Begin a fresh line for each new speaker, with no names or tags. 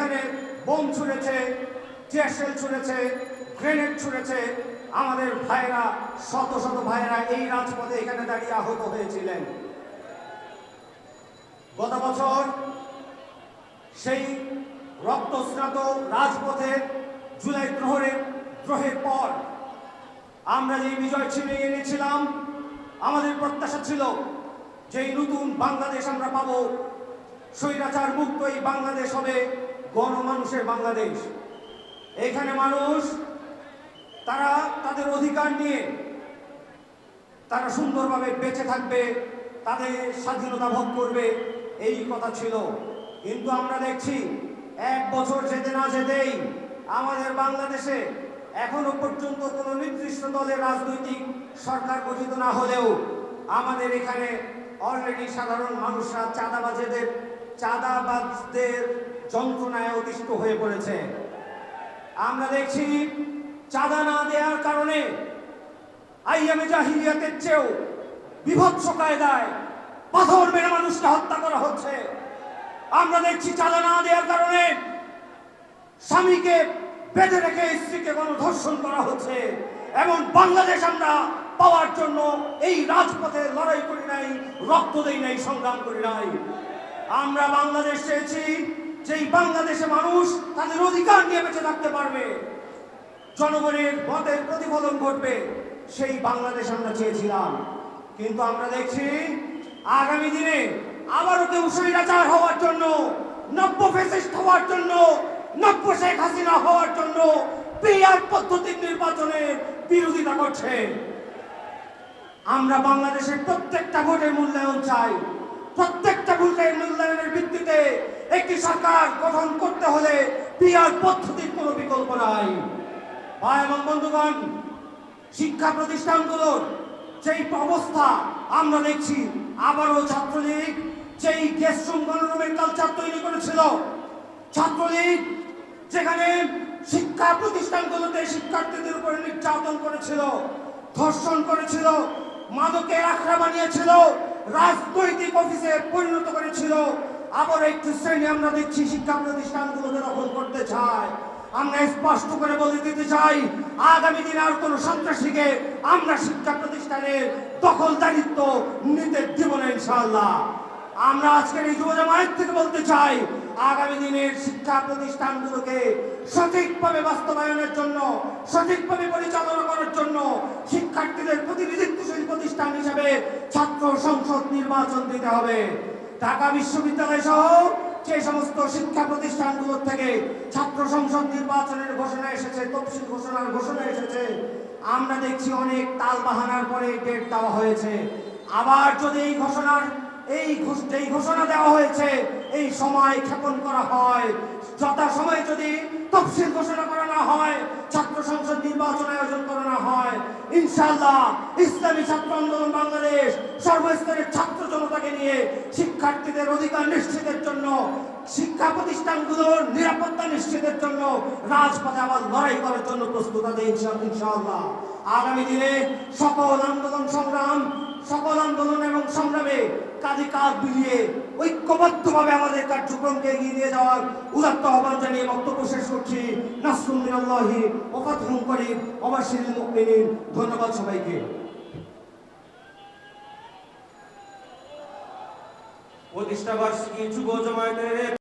এখানে বোম ছুঁড়েছে, টিয়ারশেল ছুঁড়েছে, গ্রেনেড ছুঁড়েছে। আমাদের ভাইয়েরা, শত শত ভাইয়েরা এই রাজপথে এখানে দাঁড়িয়ে আহত হয়েছিলেন। গত বছর সেই রক্তস্নাত রাজপথে জুলাই দ্রোহের দ্রোহের পর আমরা যে বিজয় ছিনিয়ে এনেছিলাম, আমাদের প্রত্যাশা ছিল যে নতুন বাংলাদেশ আমরা পাবো। স্বৈরাচার মুক্ত এই বাংলাদেশ হবে। গণমানুষের বাংলাদেশ। এখানে মানুষ, তারা তাদের অধিকার নিয়ে তারা সুন্দরভাবে বেঁচে থাকবে, তাদের স্বাধীনতা ভোগ করবে, এই কথা ছিল। কিন্তু আমরা দেখছি, এক বছর যেতে না যেতেই আমাদের বাংলাদেশে এখনও পর্যন্ত কোনো নির্দিষ্ট দলের রাজনৈতিক সরকার গঠিত না হলেও আমাদের এখানে অলরেডি সাধারণ মানুষরা চাঁদাবাজেদের, চাঁদাবাজদের অতিষ্ঠ হয়ে পড়েছে। আমরা দেখছি চাঁদা না দেওয়ার কারণে আইয়ামে জাহিলিয়াতের চেয়েও বিভৎস কায়দায় পাথর মেরে মানুষকে হত্যা করা হচ্ছে। আমরা দেখছি চাঁদা না দেওয়ার কারণে স্বামীকে বেঁধে রেখে স্ত্রীকে গণধর্ষণ করা হচ্ছে। এবং বাংলাদেশ আমরা পাওয়ার জন্য এই রাজপথে লড়াই করি নাই, রক্ত দেই নাই, সংগ্রাম করি নাই। আমরা বাংলাদেশ চেয়েছি যেই বাংলাদেশে মানুষ তাদের অধিকার নিয়ে বেঁচে থাকতে পারবে, জনগণের মতের প্রতিফলন ঘটবে, সেই বাংলাদেশ আমরা চেয়েছিলাম। কিন্তু আমরা দেখছি, আগামী দিনে আবারও কেউ স্বৈরাচার হওয়ার জন্য, নব্য ফেসিস্ট হওয়ার জন্য, নব্য শেখ হাসিনা হওয়ার জন্য পিআর পদ্ধতির নির্বাচনের বিরোধিতা করছে। আমরা বাংলাদেশের প্রত্যেকটা ভোটের মূল্যায়ন চাই প্রত্যেকটা ভোটের মূল্যায়নের ভিত্তিতে একটি সরকার গঠন করতে হলে পিআর পদ্ধতির কোনো বিকল্প নাই। ভাই এবং বন্ধুগণ, শিক্ষা প্রতিষ্ঠানগুলোর যেই অবস্থা আমরা দেখছি, আবারও ছাত্রলীগ যেই গেস্টরুম গণরুমের কালচার তৈরি করেছিল, ছাত্রলীগ যেখানে শিক্ষা প্রতিষ্ঠানগুলোতে শিক্ষার্থীদের উপরে নির্যাতন করেছিল, ধর্ষণ করেছিল, মাদকের আখড়া বানিয়েছিল রাজনৈতিক অফিসে পরিণত করেছিল। আবার একটু শ্রেণি আমরা দেখছি, শিক্ষা প্রতিষ্ঠানগুলোকে দখল করতে চায়। আমরা স্পষ্ট করে বলে দিতে চাই, আগামী দিনে আর কোনো সন্ত্রাসীকে আমরা শিক্ষা প্রতিষ্ঠানের দখলদারিত্ব নিতে দিব না, ইনশাআল্লাহ। আমরা আজকের এই যুব জামায়াত থেকে বলতে চাই, আগামী দিনের শিক্ষা প্রতিষ্ঠানগুলোকে সঠিকভাবে বাস্তবায়নের জন্য, সঠিকভাবে পরিচালনা করার জন্য শিক্ষার্থীদের হিসেবে ছাত্র সংসদ নির্বাচন দিতে হবে। ঢাকা বিশ্ববিদ্যালয় সহ যে সমস্ত শিক্ষা প্রতিষ্ঠানগুলো থেকে ছাত্র সংসদ নির্বাচনের ঘোষণা এসেছে, তফসিল ঘোষণার ঘোষণা এসেছে, আমরা দেখছি অনেক তাল বাহানার পরে ডেট দেওয়া হয়েছে। আবার যদি এই ঘোষণার, এই ঘোষণা দেওয়া হয়েছে, এই সময় ক্ষেপণ করা হয় যদি তফসিল ঘোষণা করা না হয়, ছাত্র সংসদ নির্বাচন আয়োজন করা না হয়, ইনশাআল্লাহ ইসলামী ছাত্র আন্দোলন বাংলাদেশ সর্বস্তরের ছাত্র জনতাকে নিয়ে শিক্ষার্থীদের অধিকার নিশ্চিতের জন্য, শিক্ষা প্রতিষ্ঠানগুলোর নিরাপত্তা নিশ্চিতের জন্য রাজপথে আবার লড়াই করার জন্য প্রস্তুত আছে ইনশা- ইনশাআল্লাহ। আগামী দিনে সকল আন্দোলন সংগ্রাম, সকল আন্দোলন এবং সংগ্রামে কাঁধে কাঁধ মিলিয়ে ঐক্যবদ্ধভাবে আমাদের কার্যক্রমকে এগিয়ে নিয়ে যাওয়ার উদাত্ত আহ্বান জানিয়ে বক্তব্য শেষ করছি। নাসরুল মিনাল্লাহি ও ফাতহুম করিম মুমিনিন। ধন্যবাদ সবাইকে।
প্রতিষ্ঠা বার্ষিকী যুব জমায়েতের